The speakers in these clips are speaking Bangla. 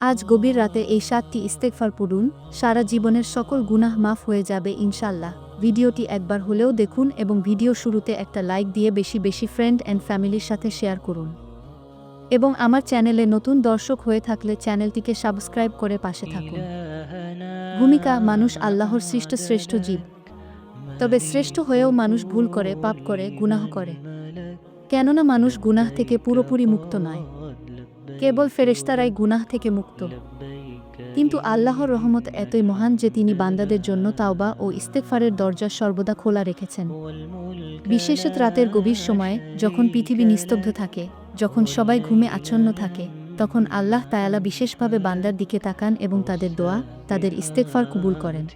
আজ গভীর রাতে এই সাতটি ইস্তেকফার পড়ুন, সারা জীবনের সকল গুনাহ মাফ হয়ে যাবে ইনশাল্লাহ ভিডিওটি একবার হলেও দেখুন এবং ভিডিও শুরুতে একটা লাইক দিয়ে বেশি বেশি ফ্রেন্ড অ্যান্ড ফ্যামিলির সাথে শেয়ার করুন। এবং আমার চ্যানেলে নতুন দর্শক হয়ে থাকলে চ্যানেলটিকে সাবস্ক্রাইব করে পাশে থাকুন। ভূমিকা মানুষ আল্লাহর সৃষ্ট শ্রেষ্ঠ জীব। তবে শ্রেষ্ঠ হয়েও মানুষ ভুল করে, পাপ করে, গুনাহ করে। কেননা মানুষ গুনাহ থেকে পুরোপুরি মুক্ত নয়। কেবল ফেরেশতারাই গুনাহ থেকে মুক্ত। কিন্তু আল্লাহর রহমত এতই মহান যে তিনি বান্দাদের জন্য তাওবা ও ইস্তেকফারের দরজা সর্বদা খোলা রেখেছেন। বিশেষত রাতের গভীর সময়ে যখন পৃথিবী নিস্তব্ধ থাকে, যখন সবাই ঘুমে আচ্ছন্ন থাকে, তখন আল্লাহ তায়ালা বিশেষভাবে বান্দার দিকে তাকান এবং তাদের দোয়া, তাদের ইস্তেকফার কবুল করেন।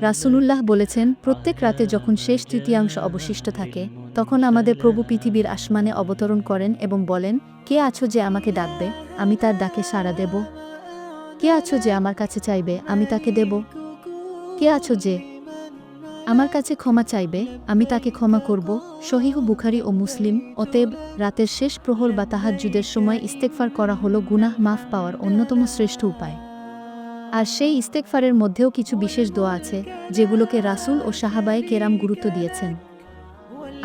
রাসূলুল্লাহ বলেছেন, প্রত্যেক রাতে যখন শেষ তৃতীয়াংশ অবশিষ্ট থাকে তখন আমাদের প্রভু পৃথিবীর আসমানে অবতরণ করেন এবং বলেন, কে আছো যে আমাকে ডাকবে? আমি তার ডাকে সাড়া দেব। কে আছো যে আমার কাছে চাইবে? আমি তাকে দেব। কে আছো যে আমার কাছে ক্ষমা চাইবে? আমি তাকে ক্ষমা করব। শহীহ বুখারি ও মুসলিম। অতএব রাতের শেষ প্রহর বা তাহাজ্জুদের সময় ইস্তেকফার করা হলো গুনাহ মাফ পাওয়ার অন্যতম শ্রেষ্ঠ উপায়। আর সেই ইস্তেকফারের মধ্যেও কিছু বিশেষ দোয়া আছে, যেগুলোকে রাসূল ও সাহাবায়ে কেরাম গুরুত্ব দিয়েছেন।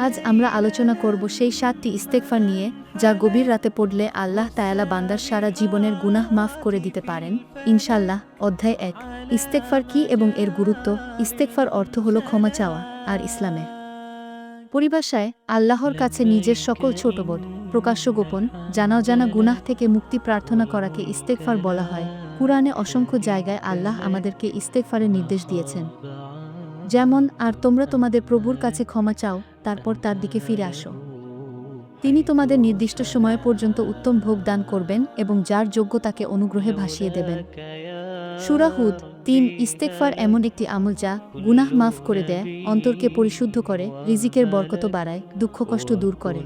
আজ আমরা আলোচনা করব সেই সাতটি ইস্তেকফার নিয়ে, যা গভীর রাতে পড়লে আল্লাহ তায়ালা বান্দার সারা জীবনের গুনাহ মাফ করে দিতে পারেন। ইনশাল্লাহ অধ্যায় এক ইস্তেকফার কি এবং এর গুরুত্ব? ইস্তেকফার অর্থ হল ক্ষমা চাওয়া আর ইসলামে পরিভাষায়, আল্লাহর কাছে নিজের সকল ছোট বোধ, প্রকাশ্য গোপন, জানাও জানা গুনাহ থেকে মুক্তি প্রার্থনা করাকে ইস্তেকফার বলা হয়। কুরআনে অসংখ্য জায়গায় আল্লাহ আমাদেরকে ইস্তেকফারের নির্দেশ দিয়েছেন। যেমন, আর তোমরা তোমাদের প্রভুর কাছে ক্ষমা চাও তারপর তার দিকে ফিরে আসো। তিনি তোমাদের নির্দিষ্ট সময় পর্যন্ত উত্তম ভোগ দান করবেন এবং যার যোগ্য তাকে অনুগ্রহে ভাসিয়ে দেবেন। সুরাহুদ তিন ইস্তেকফার এমন একটি আমল যা গুনাহ মাফ করে দেয়, অন্তরকে পরিশুদ্ধ করে, রিজিকের বরকত বাড়ায়, দুঃখ কষ্ট দূর করে।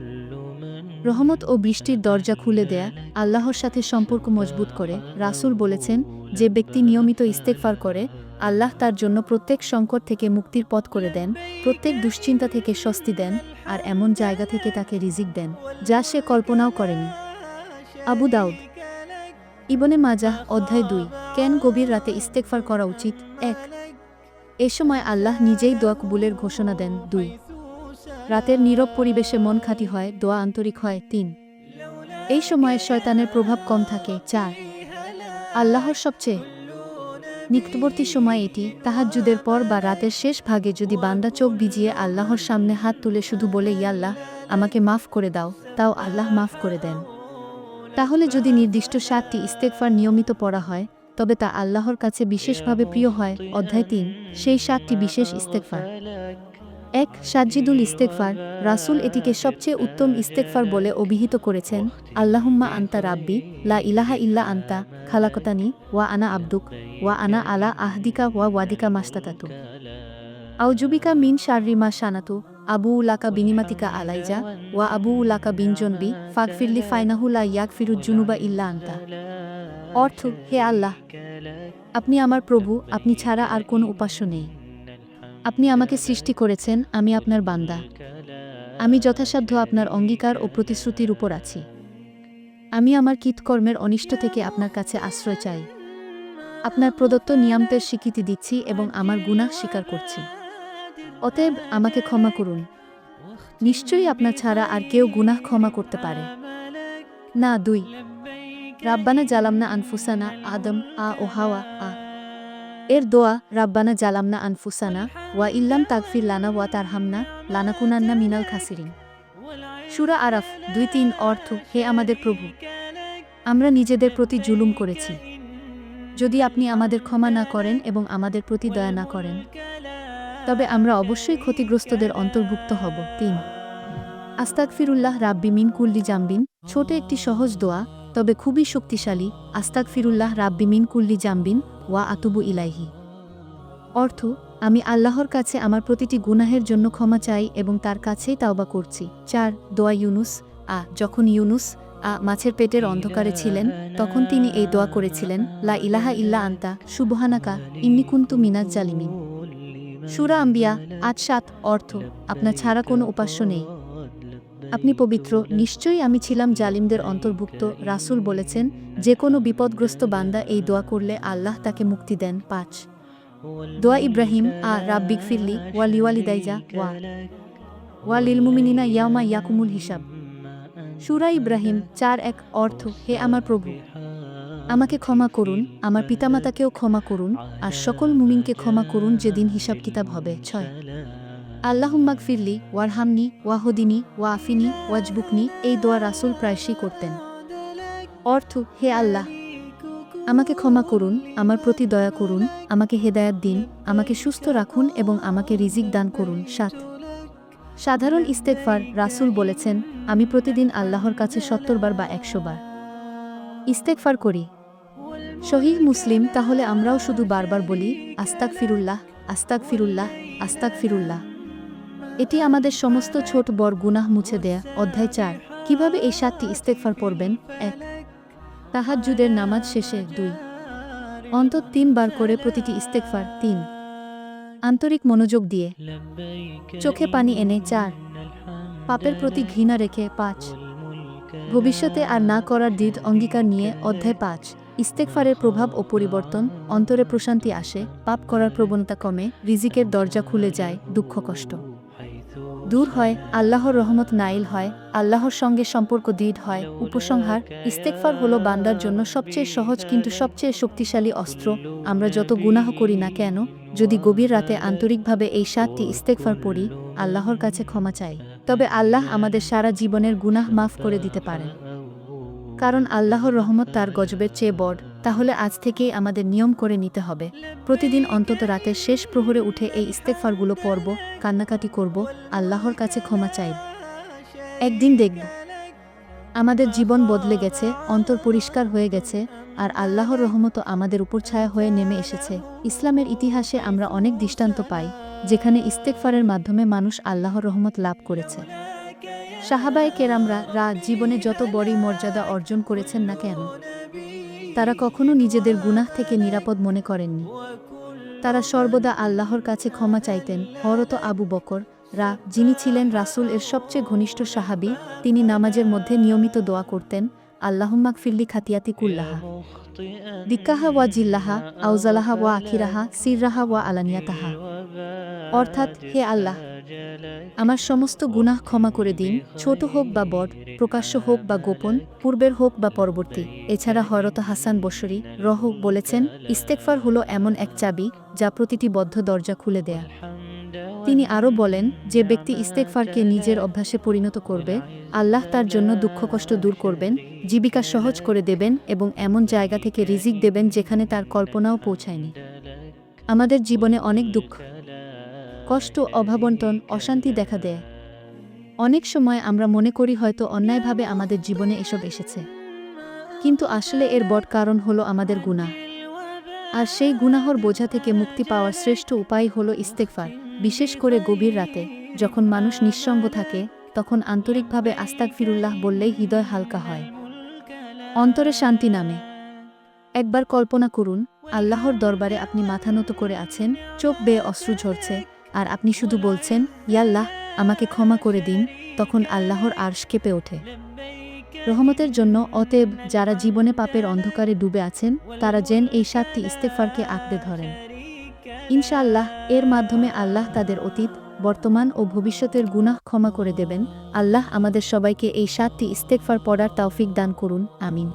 রহমত ও বৃষ্টির দরজা খুলে দেয়া আল্লাহর সাথে সম্পর্ক মজবুত করে, রাসূল বলেছেন, যে ব্যক্তি নিয়মিত ইস্তেকফার করে, আল্লাহ তার জন্য প্রত্যেক সংকট থেকে মুক্তির পথ করে দেন, প্রত্যেক দুশ্চিন্তা থেকে স্বস্তি দেন, আর এমন জায়গা থেকে তাকে রিজিক দেন, যা সে কল্পনাও করেনি। আবু দাউদ। ইবনে মাজাহ, অধ্যায় দুই। কেন গভীর রাতে ইস্তেকফার করা উচিত? এক। এ সময় আল্লাহ নিজেই দোয়া কবুলের ঘোষণা দেন। দুই। রাতের নীরব পরিবেশে মন খাঁটি হয়, দোয়া আন্তরিক হয় তিন। এই সময়ে শয়তানের প্রভাব কম থাকে, চার। আল্লাহর সবচেয়ে নিকটবর্তী সময় এটি, তাহাজ্জুদের পর বা রাতের শেষ ভাগে যদি বান্দা চোখ ভিজিয়ে আল্লাহর সামনে হাত তুলে শুধু বলে ইয়াল্লাহ আমাকে মাফ করে দাও তাও আল্লাহ মাফ করে দেন। তাহলে যদি নির্দিষ্ট সাতটি ইস্তেকফার নিয়মিত পড়া হয়, তবে তা আল্লাহর কাছে বিশেষভাবে প্রিয় হয়, অধ্যায় তিন। সেই সাতটি বিশেষ ইস্তেকফার এক সাজ্জিদুল ইস্তেকফার রাসূল এটিকে সবচেয়ে উত্তম ইস্তেকফার বলে অভিহিত করেছেন। আল্লাহুম্মা আন্তা রাব্বি, লা ইলাহা ইল্লা আন্তা, খালাকতানি, ওয়া আনা আব্দুক, ওয়া আনা আলা আহদিকা, ওয়া ওয়াদিকা মাস্তাতাতু আউজুবিকা মিন শাররি মা শানাতু, আবু উলাকা বিনিমাতিকা আলাইজা, ওয়া আবু উলাকা বিন জনবি ফাগফিরলি ফাইনাহু লা ইয়াগফিরুজ জুনুবা ইল্লা আন্তা। অর্থ, হে আল্লাহ, আপনি আমার প্রভু, আপনি ছাড়া আর কোনো উপাস্য নেই। আপনি আমাকে সৃষ্টি করেছেন, আমি আপনার বান্দা। আমি যথাসাধ্য আপনার অঙ্গীকার ও প্রতিশ্রুতির উপর আছি। আমি আমার কৃতকর্মের অনিষ্ট থেকে আপনার কাছে আশ্রয় চাই। আপনার প্রদত্ত নিয়ামতের স্বীকৃতি দিচ্ছি এবং আমার গুনাহ স্বীকার করছি। অতএব আমাকে ক্ষমা করুন। নিশ্চয়ই আপনার ছাড়া আর কেউ গুনাহ ক্ষমা করতে পারে। না, দুই। রাব্বানা জালামনা আনফুসানা, আদম, আ ও হাওয়া, আ। এর দোয়া, রাব্বানা জালামনা আনফুসানা ওয়া ইল্লাম তাগফির লানা ওয়া তারহামনা লানাকুনান্না মিনাল খাসিরিন। সুরা আরাফ দুই তিন অর্থ, হে আমাদের প্রভু, আমরা নিজেদের প্রতি জুলুম করেছি। যদি আপনি আমাদের ক্ষমা না করেন এবং আমাদের প্রতি দয়া না করেন, তবে আমরা অবশ্যই ক্ষতিগ্রস্তদের অন্তর্ভুক্ত হব। তিন আস্তাকফিরুল্লাহ রাব্বি মিন কুল্লি জাম্বিন। ছোট একটি সহজ দোয়া তবে খুবই শক্তিশালী আস্তাক ফিরুল্লাহ রাব্বি মিন কুল্লি জাম্বিন ওয়া আতুবু ইলাইহি। অর্থ, আমি আল্লাহর কাছে আমার প্রতিটি গুনাহের জন্য ক্ষমা চাই এবং তার কাছেই তাওবা করছি। চার, দোয়া ইউনুস। আ, যখন ইউনুস, আ, মাছের পেটের অন্ধকারে ছিলেন, তখন তিনি এই দোয়া করেছিলেন, লা ইলাহা ইল্লা আন্তা, সুবহানাকা, ইন্নি কুন্তু মিনাজ জালিমিন। সুরা আম্বিয়া, আট সাত, অর্থ, আপনার ছাড়া কোনো উপাস্য নেই। আপনি পবিত্র, নিশ্চয়ই আমি ছিলাম জালিমদের অন্তর্ভুক্ত রাসূল বলেছেন, যে কোনো বিপদগ্রস্ত বান্দা এই দোয়া করলে আল্লাহ তাকে মুক্তি দেন। পাঁচ। দোয়া ইব্রাহিম আ রাব্বিক ফিল্লি ওয়া লিওয়ালি লিওয়ালিদাইজা ওয়া ওয়া লিল মুমিনিনা ইয়ামা ইয়াকুমুল হিসাব। সুরা ইব্রাহিম চার এক অর্থ, হে আমার প্রভু, আমাকে ক্ষমা করুন, আমার পিতামাতাকেও ক্ষমা করুন, আর সকল মুমিনকে ক্ষমা করুন যেদিন হিসাব কিতাব হবে। ছয়। আল্লাহুম্মাক ফিরলি ওয়ারহামনি, ওয়াহদিনী, ওয়াফিনি, ওয়াজবুকনি, এই দোয়া রাসুল প্রায়শই করতেন। অর্থ, হে আল্লাহ, আমাকে ক্ষমা করুন, আমার প্রতি দয়া করুন, আমাকে হেদায়াত দিন, আমাকে সুস্থ রাখুন এবং আমাকে রিজিক দান করুন। সাত। সাধারণ ইস্তেকফার রাসুল বলেছেন, আমি প্রতিদিন আল্লাহর কাছে সত্তর বার বা একশো বার। ইস্তেকফার করি। শহীদ মুসলিম, তাহলে আমরাও শুধু বারবার বলি আস্তাক ফিরুল্লাহ আস্তাক ফিরুল্লাহ আস্তাক ফিরুল্লাহ এটি আমাদের সমস্ত ছোট বড় গুনাহ মুছে দেয়া। অধ্যায় চার, কীভাবে এই সাতটি ইস্তেকফার পড়বেন? এক, তাহাজ্জুদের নামাজ শেষে। দুই, অন্তত তিনবার করে প্রতিটি ইস্তেকফার তিন, আন্তরিক মনোযোগ দিয়ে। চোখে পানি এনে। চার, পাপের প্রতি ঘৃণা রেখে। পাঁচ, ভবিষ্যতে আর না করার দৃঢ় অঙ্গীকার নিয়ে। অধ্যায় পাঁচ ইস্তেকফারের প্রভাব ও পরিবর্তন। অন্তরে প্রশান্তি আসে, পাপ করার প্রবণতা কমে, রিজিকের দরজা খুলে যায়, দুঃখ কষ্ট। দূর হয়, আল্লাহর রহমত নাইল হয়, আল্লাহর সঙ্গে সম্পর্ক দৃঢ় হয়, উপসংহার ইস্তেকফার হলো বান্দার জন্য সবচেয়ে সহজ কিন্তু সবচেয়ে শক্তিশালী অস্ত্র। আমরা যত গুনাহ করি না কেন, যদি গভীর রাতে আন্তরিকভাবে এই সাতটি ইস্তেকফার পড়ি, আল্লাহর কাছে ক্ষমা চাই। তবে আল্লাহ আমাদের সারা জীবনের গুনাহ মাফ করে দিতে পারেন। কারণ আল্লাহর রহমত তার গজবের চেয়ে বড়। তাহলে আজ থেকেই আমাদের নিয়ম করে নিতে হবে। প্রতিদিন অন্তত রাতের শেষ প্রহরে উঠে এই ইস্তেকফারগুলো পড়ব, কান্নাকাটি করব, আল্লাহর কাছে ক্ষমা চাইব। একদিন দেখব। আমাদের জীবন বদলে গেছে, অন্তর পরিষ্কার হয়ে গেছে, আর আল্লাহর রহমত আমাদের উপর ছায়া হয়ে নেমে এসেছে। ইসলামের ইতিহাসে আমরা অনেক দৃষ্টান্ত পাই, যেখানে ইস্তেকফারের মাধ্যমে মানুষ আল্লাহর রহমত লাভ করেছে। সাহাবায়ে কেরামরা রা জীবনে যত বড়ই মর্যাদা অর্জন করেছেন না কেন তারা কখনো নিজেদের গুনাহ থেকে নিরাপদ মনে করেননি। তারা সর্বদা আল্লাহর কাছে ক্ষমা চাইতেন। হরত আবু বকর, রা, যিনি ছিলেন রাসূল এর সবচেয়ে ঘনিষ্ঠ সাহাবী, তিনি নামাজের মধ্যে নিয়মিত দোয়া করতেন আল্লাহুম্মাক ফিল্লি খাতিয়াতি কুল্লাহা। দিক্কাহা ওয়া জিল্লাহা, আউজালাহা ওয়া আখিরাহা, সিররাহা ওয়া আলানিয়াতাহা। অর্থাৎ, হে আল্লাহ আমার সমস্ত গুনাহ ক্ষমা করে দিন ছোট হোক বা বড় প্রকাশ্য হোক বা গোপন পূর্বের হোক বা পরবর্তী। এছাড়া হরত হাসান বসরি রহ বলেছেন ইস্তেকফার হলো এমন এক চাবি যা প্রতিটি বদ্ধ দরজা খুলে দেয়া। তিনি আরও বলেন যে ব্যক্তি ইস্তেকফারকে নিজের অভ্যাসে পরিণত করবে আল্লাহ তার জন্য দুঃখ কষ্ট দূর করবেন জীবিকা সহজ করে দেবেন এবং এমন জায়গা থেকে রিজিক দেবেন যেখানে তার কল্পনাও পৌঁছায়নি। আমাদের জীবনে অনেক দুঃখ। কষ্ট, অভাবন্টন, অশান্তি দেখা দেয়। অনেক সময় আমরা মনে করি হয়তো অন্যায়ভাবে আমাদের জীবনে এসব এসেছে। কিন্তু আসলে এর বড় কারণ হলো আমাদের গুনাহ। আর সেই গুনাহর বোঝা থেকে মুক্তি পাওয়ার শ্রেষ্ঠ উপায় হলো ইস্তেকফার বিশেষ করে গভীর রাতে। যখন মানুষ নিঃসঙ্গ থাকে, তখন আন্তরিকভাবে আস্তাক ফিরুল্লাহ বললেই হৃদয় হালকা হয়। অন্তরে শান্তি নামে। একবার কল্পনা করুন, আল্লাহর দরবারে আপনি মাথা নত করে আছেন, চোখ বেয়ে অশ্রু ঝরছে আর আপনি শুধু বলছেন, ইয়াল্লাহ, আমাকে ক্ষমা করে দিন, তখন আল্লাহর আর্শ কেঁপে ওঠে। রহমতের জন্য অতএব যারা জীবনে পাপের অন্ধকারে ডুবে আছেন, তারা যেন এই সাতটি ইস্তেফারকে আঁকড়ে ধরেন। ইনশাআল্লাহ, এর মাধ্যমে আল্লাহ তাদের অতীত, বর্তমান ও ভবিষ্যতের গুনাহ ক্ষমা করে দেবেন। আল্লাহ আমাদের সবাইকে এই সাতটি ইস্তেকফার পড়ার তৌফিক দান করুন। আমিন।